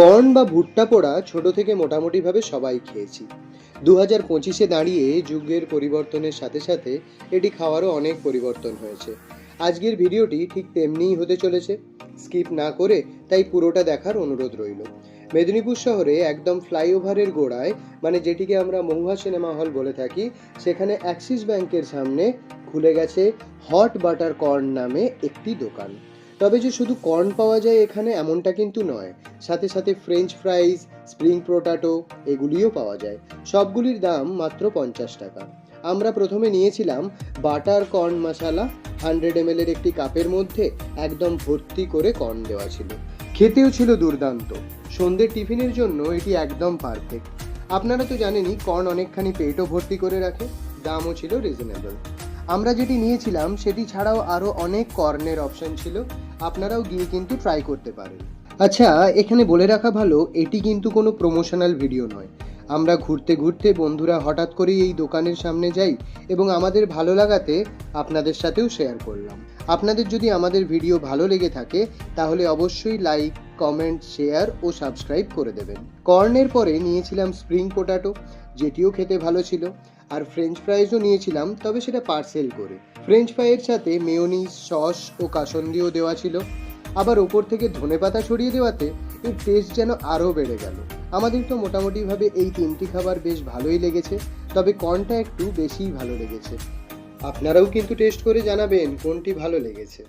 Corn বা ভুট্টা পোড়া ছোট থেকে মোটামুটিভাবে সবাই খেয়েছি। দু হাজার পঁচিশে দাঁড়িয়ে যুগের পরিবর্তনের সাথে সাথে এটি খাওয়ারও অনেক পরিবর্তন হয়েছে। আজকের ভিডিওটি ঠিক তেমনিই হতে চলেছে। স্কিপ না করে তাই পুরোটা দেখার অনুরোধ রইল। মেদিনীপুর শহরে একদম ফ্লাইওভারের গোড়ায় মানে যেটিকে আমরা মহুয়া সিনেমা হল বলে থাকি, সেখানে অ্যাক্সিস ব্যাংকের সামনে খুলে গেছে হট বাটার কর্ন নামে একটি দোকান। তবে যে শুধু কর্ন পাওয়া যায় এখানে এমনটা কিন্তু নয়। সাথে সাথে ফ্রেঞ্চ ফ্রাইজ স্প্রিং পোটাটো এগুলিও পাওয়া যায়। সবগুলির দাম মাত্র পঞ্চাশ টাকা। আমরা প্রথমে নিয়েছিলাম butter corn masala hundred M এর একটি কাপের মধ্যে একদম ভর্তি করে কর্ন দেওয়া ছিল। খেতেও ছিল দুর্দান্ত। সন্ধ্যের টিফিনের জন্য এটি একদম পারফেক্ট আপনারা তো জানেনই কর্ন অনেকখানি পেটও ভর্তি করে রাখে, দামও ছিল রিজনেবল আমরা যেটি নিয়েছিলাম, সেটি ছাড়াও আরও অনেক কর্নের অপশন ছিল। আপনারাও গিয়ে কিন্তু ট্রাই করতে পারেন। আচ্ছা এখানে বলে রাখা ভালো, এটি কিন্তু কোনো প্রমোশনাল ভিডিও নয়। আমরা ঘুরতে ঘুরতে বন্ধুরা হঠাৎ করেই এই দোকানের সামনে যাই এবং আমাদের ভালো লাগাতে আপনাদের সাথেও শেয়ার করলাম। আপনাদের যদি আমাদের ভিডিও ভালো লেগে থাকে, তাহলে অবশ্যই লাইক কমেন্ট শেয়ার ও সাবস্ক্রাইব করে দেবেন। কর্নের পরে নিয়েছিলাম স্প্রিং পোটাটো যেটিও খেতে ভালো ছিল। আর ফ্রেঞ্চ ফ্রাইজও নিয়েছিলাম, তবে সেটা পার্সেল করে। ফ্রেঞ্চ ফ্রাইয়ের সাথে মেয়োনিজ সস ও কাসন্দিও দেওয়া ছিল। আবার ওপর থেকে ধনেপাতা ছড়িয়ে দেওয়াতে এর টেস্ট যেন আরও বেড়ে গেল। আমাদের তো মোটামুটিভাবে এই তিনটি খাবার বেশ ভালোই লেগেছে, তবে কর্নটা একটু বেশিই ভালো লেগেছে। আপনারাও কিন্তু টেস্ট করে জানাবেন কোনটি ভালো লেগেছে।